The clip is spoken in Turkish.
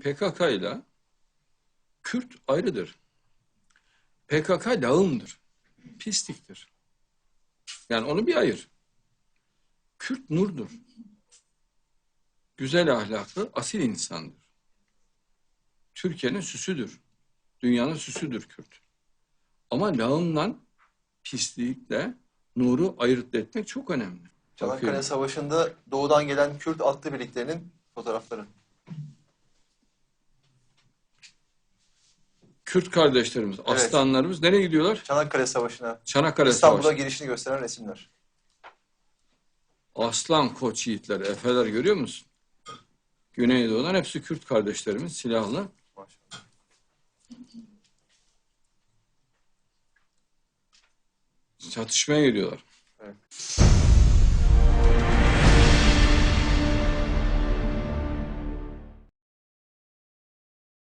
PKK ile Kürt ayrıdır. PKK lağımdır. Pisliktir. Yani onu bir ayır. Kürt nurdur. Güzel ahlaklı, asil insandır. Türkiye'nin süsüdür. Dünyanın süsüdür Kürt. Ama lağımla, pislikle nuru ayırt etmek çok önemli. Çanakkale. Savaşı'nda doğudan gelen Kürt atlı birliklerinin fotoğrafları. Kürt kardeşlerimiz, aslanlarımız nereye gidiyorlar? Çanakkale Savaşı'na Çanakkale İstanbul'a Savaşı. girişini gösteren resimler. Aslan koç yiğitler, efeler görüyor musun? Güneydoğu'dan hepsi Kürt kardeşlerimiz silahlı. Maşallah. Çatışmaya geliyorlar. Evet.